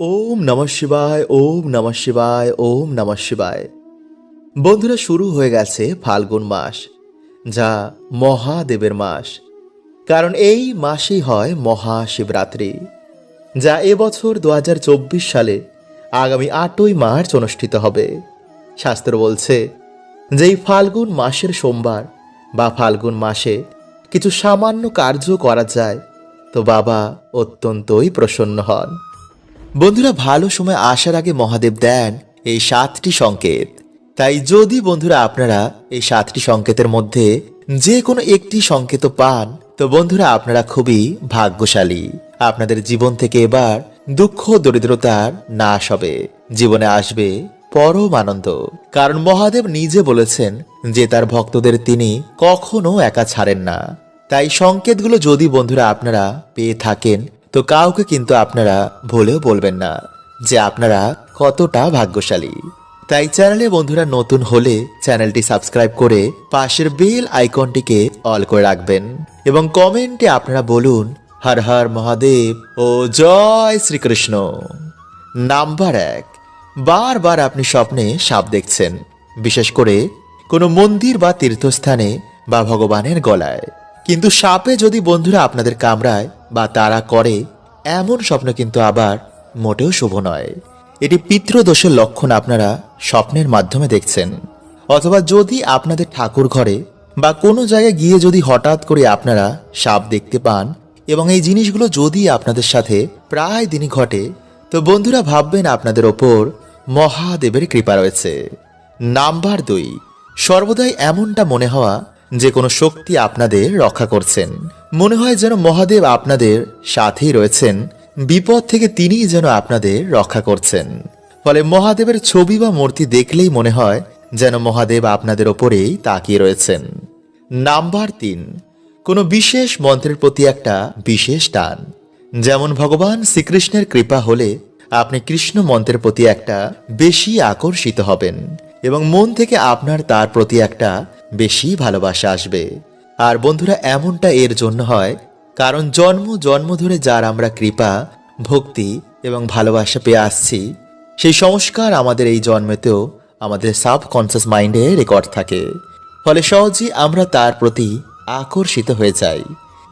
ওম নমঃ শিবায়, ওম নমঃ শিবায়, ওম নমঃ শিবায়। বন্ধুরা, শুরু হয়ে গেছে ফাল্গুন মাস, যা মহাদেবের মাস। কারণ এই মাসেই হয় মহাশিবরাত্রি, যা এবছর দু হাজার চব্বিশ সালে আগামী আটই মার্চ অনুষ্ঠিত হবে। শাস্ত্র বলছে যে এই ফাল্গুন মাসের সোমবার বা ফাল্গুন মাসে কিছু সামান্য কার্য করা যায়, তো বাবা অত্যন্তই প্রসন্ন হন। বন্ধুরা, ভালো সময় আসার আগে মহাদেব দেন এই সাতটি সংকেত। তাই যদি বন্ধুরা আপনারা এই সাতটি সংকেতের মধ্যে যে কোনো একটি সংকেত পান, তো বন্ধুরা আপনারা খুবই ভাগ্যশালী। আপনাদের জীবন থেকে এবার দুঃখ দরিদ্রতার নাশ হবে। জীবনে আসবে পরম আনন্দ। কারণ মহাদেব নিজে বলেছেন যে তার ভক্তদের তিনি কখনো একা ছাড়েন না। তাই সংকেতগুলো যদি বন্ধুরা আপনারা পেয়ে থাকেন তো কাউকে কিন্তু আপনারা ভুলেও বলবেন না যে আপনারা কতটা ভাগ্যশালী। তাই চ্যানেলে বন্ধুরা নতুন হলে চ্যানেলটি সাবস্ক্রাইব করে পাশের বেল আইকনটিকে অল করে রাখবেন এবং কমেন্টে আপনারা বলুন, হর হর মহাদেব ও জয় শ্রীকৃষ্ণ। নাম্বার এক, বারবার আপনি স্বপ্নে সাপ দেখছেন, বিশেষ করে কোনো মন্দির বা তীর্থস্থানে বা ভগবানের গলায়। কিন্তু সাপে যদি বন্ধুরা আপনাদের কামড়ায় বা তারা করে, এমন স্বপ্ন কিন্তু আবার মোটেও শুভ নয়। এটি পিতৃদোষের লক্ষণ আপনারা স্বপ্নের মাধ্যমে দেখছেন। অথবা যদি আপনাদের ঠাকুর ঘরে বা কোনো জায়গায় গিয়ে যদি হঠাৎ করে আপনারা সাপ দেখতে পান এবং এই জিনিসগুলো যদি আপনাদের সাথে প্রায় দিনই ঘটে, তো বন্ধুরা ভাববেন আপনাদের ওপর মহাদেবের কৃপা রয়েছে। নাম্বার দুই, সর্বদাই এমনটা মনে হওয়া যে কোনো শক্তি আপনাদের রক্ষা করছেন। মনে হয় যেন মহাদেব আপনাদের সাথেই রয়েছেন। বিপদ থেকে তিনিই যেন আপনাদের রক্ষা করছেন। ফলে মহাদেবের ছবি বা মূর্তি দেখলেই মনে হয় যেন মহাদেব আপনাদের ওপরেই তাকিয়ে রয়েছেন। নাম্বার তিন, কোনো বিশেষ মন্ত্রের প্রতি একটা বিশেষ টান। যেমন ভগবান শ্রীকৃষ্ণের কৃপা হলে আপনি কৃষ্ণ মন্ত্রের প্রতি একটা বেশি আকর্ষিত হবেন এবং মন থেকে আপনার তার প্রতি একটা বেশি ভালোবাসা আসবে। আর বন্ধুরা, এমনটা এর জন্য হয় কারণ জন্ম জন্ম ধরে যার আমরা কৃপা, ভক্তি এবং ভালোবাসা পেয়ে আসছি, সেই সংস্কার আমাদের এই জন্মেতেও আমাদের সাবকনসিয়াস মাইন্ডে রেকর্ড থাকে। ফলে সহজেই আমরা তার প্রতি আকর্ষিত হয়ে যাই।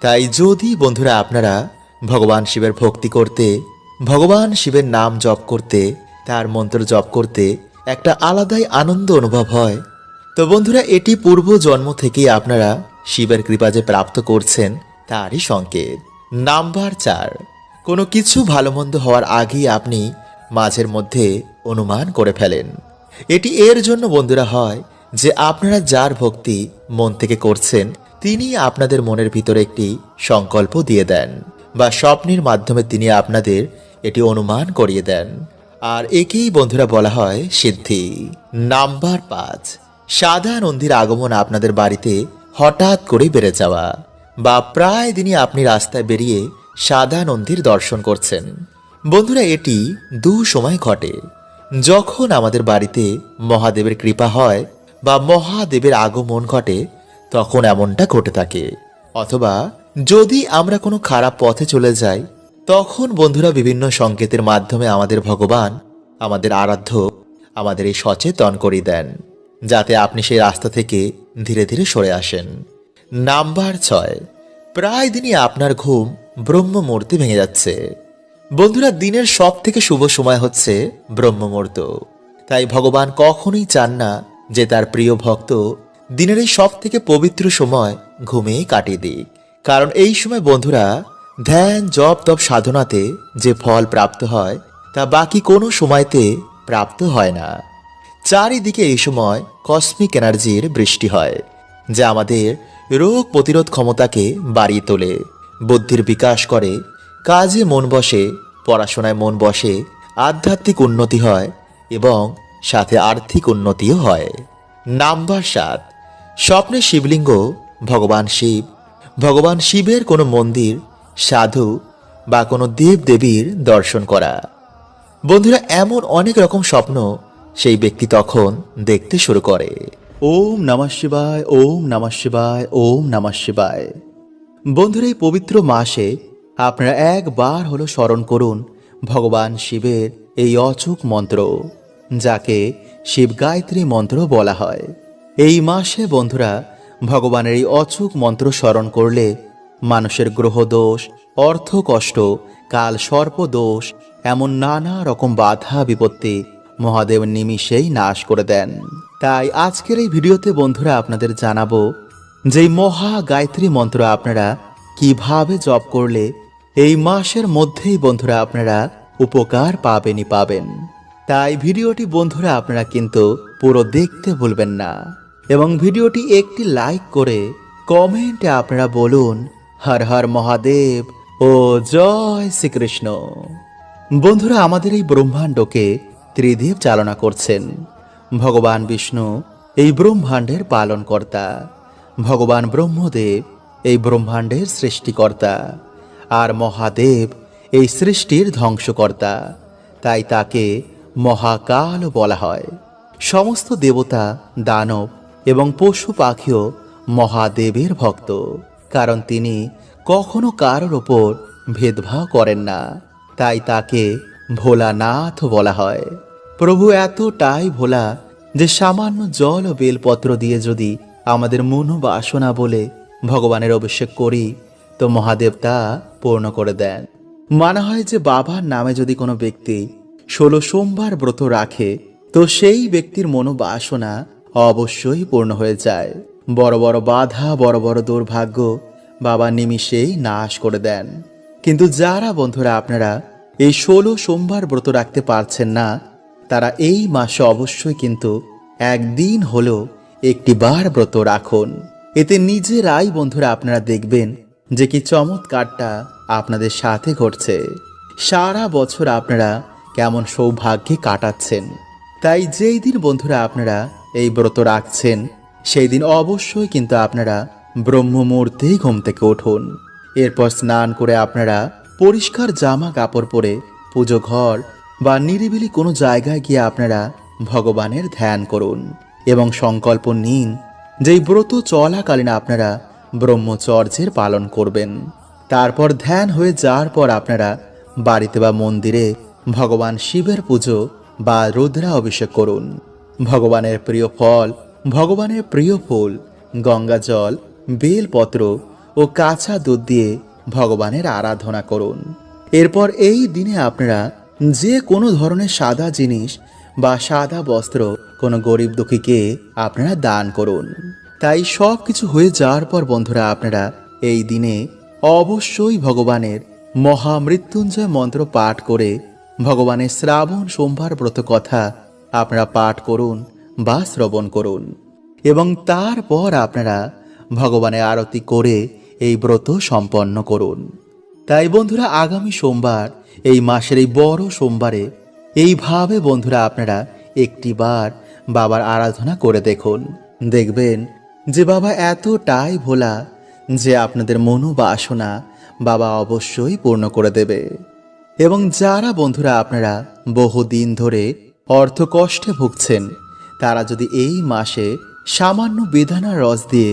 তাই যদি বন্ধুরা আপনারা ভগবান শিবের ভক্তি করতে, ভগবান শিবের নাম জপ করতে, তার মন্ত্র জপ করতে একটা আলাদাই আনন্দ অনুভব হয় তো বন্ধুরা, এটি পূর্ব জন্ম থেকেই আপনারা শিবের কৃপা যে প্রাপ্ত করছেন, তারই সংকেত। নাম্বার চার, কোনো কিছু ভালো মন্দ হওয়ার আগেই আপনি মাঝের মধ্যে অনুমান করে ফেলেন। এটি এর জন্য, বন্ধুরা, হয় যে আপনারা যার ভক্তি মন থেকে করছেন, তিনি আপনাদের মনের ভিতরে একটি সংকল্প দিয়ে দেন বা স্বপ্নের মাধ্যমে তিনি আপনাদের এটি অনুমান করিয়ে দেন। আর একেই, বন্ধুরা, বলা হয় সিদ্ধি। নাম্বার পাঁচ সাদা নন্দীর আগমন আপনাদের বাড়িতে হঠাৎ করে বেড়ে যাওয়া বা প্রায় দিনই আপনি রাস্তায় বেরিয়ে সাদা নন্দীর দর্শন করছেন। বন্ধুরা, এটি দু সময় ঘটে। যখন আমাদের বাড়িতে মহাদেবের কৃপা হয় বা মহাদেবের আগমন ঘটে, তখন এমনটা ঘটে থাকে। অথবা যদি আমরা কোনো খারাপ পথে চলে যাই, তখন বন্ধুরা বিভিন্ন সংকেতের মাধ্যমে আমাদের ভগবান আমাদের আরাধ্য আমাদের এই সচেতন করিয়ে দেন। যাতে আপনি সেই রাস্তা থেকে ধীরে ধীরে সরে আসেন। নাম্বার ছয়। প্রায় দিনই আপনার ঘুম ব্রহ্ম মুহূর্তে ভেঙে যাচ্ছে। বন্ধুরা, দিনের সব থেকে শুভ সময় হচ্ছে ব্রহ্ম মুহূর্ত তাই ভগবান কখনোই চান না যে তার প্রিয় ভক্ত দিনের এই সব থেকে পবিত্র সময় ঘুমিয়ে কাটিয়ে দিক। কারণ এই সময় বন্ধুরা, ধ্যান, জপ, তপ সাধনাতে যে ফল প্রাপ্ত হয়, তা বাকি কোনো সময়তে প্রাপ্ত হয় না। চারিদিকে এই সময় কসমিক এনার্জির বৃষ্টি হয়, যা আমাদের রোগ প্রতিরোধ ক্ষমতাকে বাড়িয়ে তোলে। বুদ্ধির বিকাশ করে, কাজে মন বসে, পড়াশোনায় মন বসে, আধ্যাত্মিক উন্নতি হয় এবং সাথে আর্থিক উন্নতিও হয়। নাম্বার সাত, স্বপ্নে শিবলিঙ্গ, ভগবান শিব। ভগবান শিবের কোনো মন্দির, সাধু বা কোনো দেব দেবীর দর্শন করা। বন্ধুরা, এমন অনেক রকম স্বপ্ন সেই ব্যক্তি তখন দেখতে শুরু করে। ওম নমঃ শিবায়, ওম নমঃ শিবায়, ওম নমঃ শিবায়। বন্ধুরা, এই পবিত্র মাসে আপনারা একবার হলো স্মরণ করুন ভগবান শিবের এই অচুক মন্ত্র, যাকে শিব গায়ত্রী মন্ত্র বলা হয়। এই মাসে বন্ধুরা, ভগবানের এই অচুক মন্ত্র স্মরণ করলে মানুষের গ্রহদোষ অর্থ কষ্ট, কাল সর্পদোষ এমন নানা রকম বাধা বিপত্তি মহাদেব নিমিষেই নাশ করে দেন। তাই আজকের এই ভিডিওতে বন্ধুরা আপনাদের জানাব যে মহা গায়ত্রী মন্ত্র আপনারা কীভাবে জপ করলে এই মাসের মধ্যেই বন্ধুরা আপনারা উপকার পাবেনই পাবেন। তাই ভিডিওটি বন্ধুরা আপনারা কিন্তু পুরো দেখতে ভুলবেন না এবং ভিডিওটি একটি লাইক করে কমেন্টে আপনারা বলুন, হর হর মহাদেব ও জয় শ্রীকৃষ্ণ। বন্ধুরা, আমাদের এই ব্রহ্মাণ্ডকে ত্রিদেব চালনা করছেন। ভগবান বিষ্ণু এই ব্রহ্মাণ্ডের পালনকর্তা। ভগবান ব্রহ্মদেব এই ব্রহ্মাণ্ডের সৃষ্টিকর্তা। আর মহাদেব এই সৃষ্টির ধ্বংসকর্তা। তাই তাকে মহাকাল বলা হয়। সমস্ত দেবতা, দানব এবং পশু পাখিও মহাদেবের ভক্ত। কারণ তিনি কখনো কারোর ওপর ভেদভাব করেন না। তাই তাকে ভোলানাথ বলা হয়। প্রভু এতটাই ভোলা যে সামান্য জল ও বেলপত্র দিয়ে যদি আমাদের মনোবাসনা বলে ভগবানের অভিষেক করি, তো মহাদেব তা পূর্ণ করে দেন। মানা হয় যে বাবার নামে যদি কোনো ব্যক্তি ষোলো সোমবার ব্রত রাখে, তো সেই ব্যক্তির মনোবাসনা অবশ্যই পূর্ণ হয়ে যায়। বড় বড় বাধা, বড় বড় দুর্ভাগ্য বাবা নিমিষেই নাশ করে দেন। কিন্তু যারা বন্ধুরা আপনারা এই ষোলো সোমবার ব্রত রাখতে পারছেন না, তারা এই মাসে অবশ্যই কিন্তু একদিন হলো একটি বার ব্রত রাখুন। এতে নিজেরাই বন্ধুরা আপনারা দেখবেন যে কি চমৎকারটা আপনাদের সাথে ঘটছে। সারা বছর আপনারা কেমন সৌভাগ্যে কাটাচ্ছেন। তাই যেই দিন বন্ধুরা আপনারা এই ব্রত রাখছেন, সেই দিন অবশ্যই কিন্তু আপনারা ব্রহ্ম মুহূর্তেই ঘুম থেকে উঠুন। এরপর স্নান করে আপনারা পরিষ্কার জামা কাপড় পরে পুজো ঘর বা নিরিবিলি কোনো জায়গায় গিয়ে আপনারা ভগবানের ধ্যান করুন এবং সংকল্প নিন যেই ব্রত চলাকালীন আপনারা ব্রহ্মচর্যের পালন করবেন। তারপর ধ্যান হয়ে যাওয়ার পর আপনারা বাড়িতে বা মন্দিরে ভগবান শিবের পুজো বা রুদ্রা অভিষেক করুন। ভগবানের প্রিয় ফল, ভগবানের প্রিয় ফুল, গঙ্গা জল, বেলপত্র ও কাঁচা দুধ দিয়ে ভগবানের আরাধনা করুন। এরপর এই দিনে আপনারা যে কোনো ধরনের সাদা জিনিস বা সাদা বস্ত্র কোনো গরিব দুঃখীকে আপনারা দান করুন। তাই সব কিছু হয়ে যাওয়ার পর বন্ধুরা আপনারা এই দিনে অবশ্যই ভগবানের মহামৃত্যুঞ্জয় মন্ত্র পাঠ করে ভগবানের শ্রাবণ সোমবার ব্রত কথা আপনারা পাঠ করুন বা শ্রবণ করুন। এবং তারপর আপনারা ভগবানের আরতি করে এই ব্রত সম্পন্ন করুন। তাই বন্ধুরা, আগামী সোমবার, এই মাসের এই বড় সোমবারে, এইভাবে বন্ধুরা আপনারা একটিবার বাবার আরাধনা করে দেখুন। দেখবেন যে বাবা এতটাই ভোলা যে আপনাদের মনোবাসনা বাবা অবশ্যই পূর্ণ করে দেবে। এবং যারা বন্ধুরা আপনারা বহুদিন ধরে অর্থ কষ্টে ভুগছেন, তারা যদি এই মাসে সামান্য বেদানা রস দিয়ে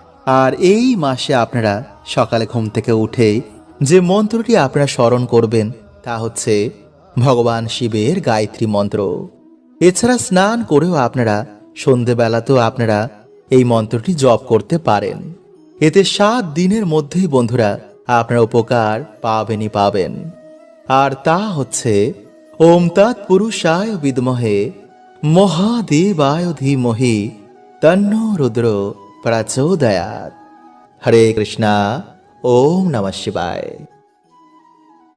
আর এই মাসে আপনারা সকালে ঘুম থেকে উঠেই যে মন্ত্রটি আপনারা স্মরণ করবেন, তা হচ্ছে ভগবান শিবের গায়ত্রী মন্ত্র। এছাড়া স্নান করেও আপনারা সন্ধেবেলাতেও আপনারা এই মন্ত্রটি জপ করতে পারেন। এতে সাত দিনের মধ্যেই বন্ধুরা আপনারা উপকার পাবেনই পাবেন। আর তা হচ্ছে ওম তৎ পুরুষায় বিদমহে মহাদেবায় ধীমহি তন্ন রুদ্র প্রচোদয়াত হরে কৃষ্ণা ওম नमः শিবায়